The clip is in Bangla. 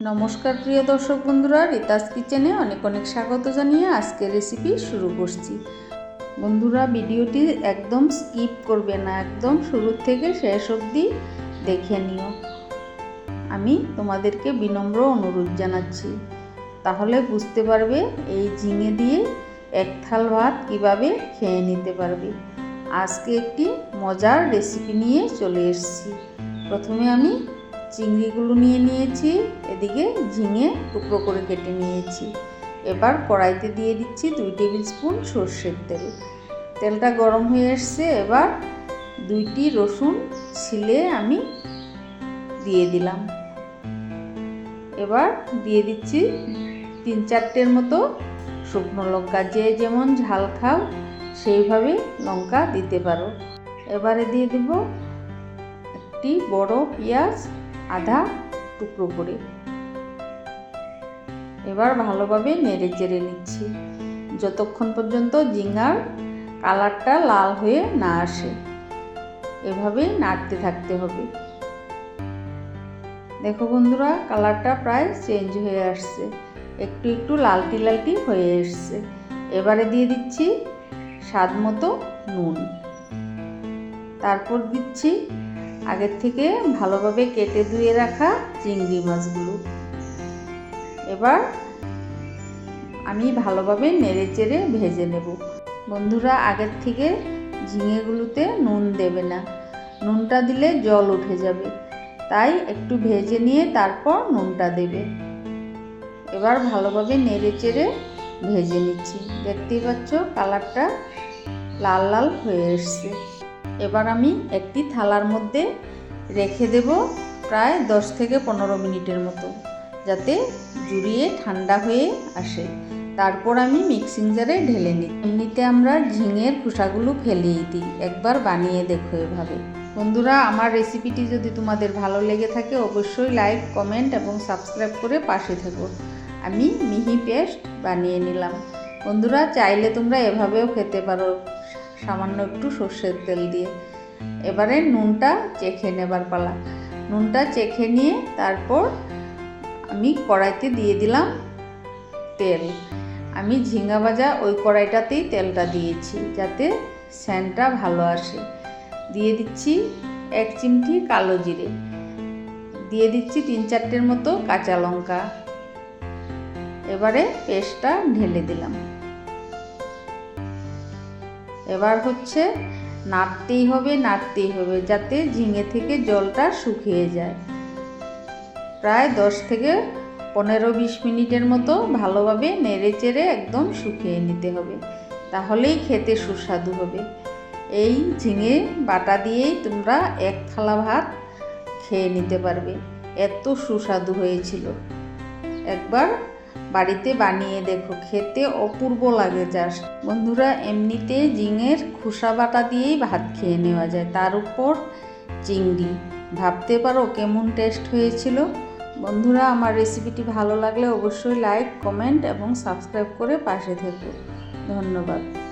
নমস্কার, প্রিয় দর্শক বন্ধুরা, রিতাস কিচেনে অনেক অনেক স্বাগত জানিয়ে আজকের রেসিপি শুরু করছি। বন্ধুরা, ভিডিওটি একদম স্কিপ করবে না, একদম শুরু থেকে শেষ অবধি দেখে নিও। আমি তোমাদেরকে বিনম্র অনুরোধ জানাচ্ছি। তাহলে বুঝতে পারবে এই ঝিঙে দিয়ে এক থাল ভাত কীভাবে খেয়ে নিতে পারবে। আজকে একটি মজার রেসিপি নিয়ে চলে এসেছি। প্রথমে আমি চিংড়িগুলো নিয়ে নিয়েছি, এদিকে ঝিঙে টুকরো করে কেটে নিয়েছি। এবার কড়াইতে দিয়ে দিচ্ছি দুই টেবিল স্পুন সর্ষের তেল। তেলটা গরম হয়ে এসছে, এবার দুইটি রসুন ছিলে আমি দিয়ে দিলাম। এবার দিয়ে দিচ্ছি তিন চারটের মতো শুকনো লঙ্কা। যে যেমন ঝাল খাও, সেইভাবে লঙ্কা দিতে পারো। এবারে দিয়ে দেব একটি বড় পেঁয়াজ আধা টুকরো করে। এবার ভালোভাবে নেড়ে চেড়ে নিচ্ছি। যতক্ষণ পর্যন্ত জিঙ্গার কালারটা লাল হয়ে না আসে এভাবে নাড়তে থাকতে হবে। দেখো বন্ধুরা, কালারটা প্রায় চেঞ্জ হয়ে আসছে। একটু একটু লালটি লালটি হয়ে এসছে। এবারে দিয়ে দিচ্ছি স্বাদ মতো নুন। তারপর দিচ্ছি আগের থেকে ভালোভাবে কেটে ধুয়ে রাখা চিংড়ি মাছগুলো। এবার আমি ভালোভাবে নেড়ে চেড়ে ভেজে নেব। বন্ধুরা, আগের থেকে ঝিঙেগুলোতে নুন দেবে না। নুনটা দিলে জল উঠে যাবে। তাই একটু ভেজে নিয়ে তারপর নুনটা দেবে। এবার ভালোভাবে নেড়ে চেড়ে ভেজে নিচ্ছি। দেখতেই পাচ্ছ, কালারটা লাল লাল হয়ে এসছে। এবার আমি একটি থালার মধ্যে রেখে দেব প্রায় দশ থেকে পনেরো মিনিটের মতো, যাতে জুড়িয়ে ঠান্ডা হয়ে আসে। তারপর আমি মিক্সিং জারে ঢেলে নিই। এমনিতে আমরা ঝিঙের খোসাগুলো ফেলেই দিই। একবার বানিয়ে দেখো এভাবে। বন্ধুরা, আমার রেসিপিটি যদি তোমাদের ভালো লেগে থাকে, অবশ্যই লাইক, কমেন্ট এবং সাবস্ক্রাইব করে পাশে থেকো। আমি মিহি পেস্ট বানিয়ে নিলাম। বন্ধুরা, চাইলে তোমরা এভাবেও খেতে পারো। সামান্য একটু সর্ষের তেল দিয়ে। এবারে নুনটা চেখে নেবার পালা। নুনটা চেখে নিয়ে তারপর আমি কড়াইতে দিয়ে দিলাম তেল। আমি ঝিঙ্গা ভাজা ওই কড়াইটাতেই তেলটা দিয়েছি যাতে স্যানটা ভালো আসে। দিয়ে দিচ্ছি এক চিমটি কালো জিরে। দিয়ে দিচ্ছি তিন চারটের মতো কাঁচা লঙ্কা। এবারে পেস্টটা ঢেলে দিলাম। এবার হচ্ছে নাড়তেই হবে নাড়তেই হবে যাতে ঝিঙে থেকে জলটা শুকিয়ে যায়। প্রায় দশ থেকে পনেরো বিশ মিনিটের মতো ভালোভাবে নেড়ে চেড়ে একদম শুকিয়ে নিতে হবে। তাহলেই খেতে সুস্বাদু হবে। এই ঝিঙে বাটা দিয়েই তোমরা এক থালা ভাত খেয়ে নিতে পারবে। এত সুস্বাদু হয়েছিল। একবার বাড়িতে বানিয়ে দেখো, খেতে অপূর্ব লাগে জাস্ট বন্ধুরা, এমনিতে জিঙের খোসা বাটা দিয়েই ভাত খেয়ে নেওয়া যায়, তার উপর চিংড়ি। ভাবতে পারো কেমন টেস্ট হয়েছিল। বন্ধুরা, আমার রেসিপিটি ভালো লাগলে অবশ্যই লাইক কমেন্ট এবং সাবস্ক্রাইব করে পাশে থেকো। ধন্যবাদ।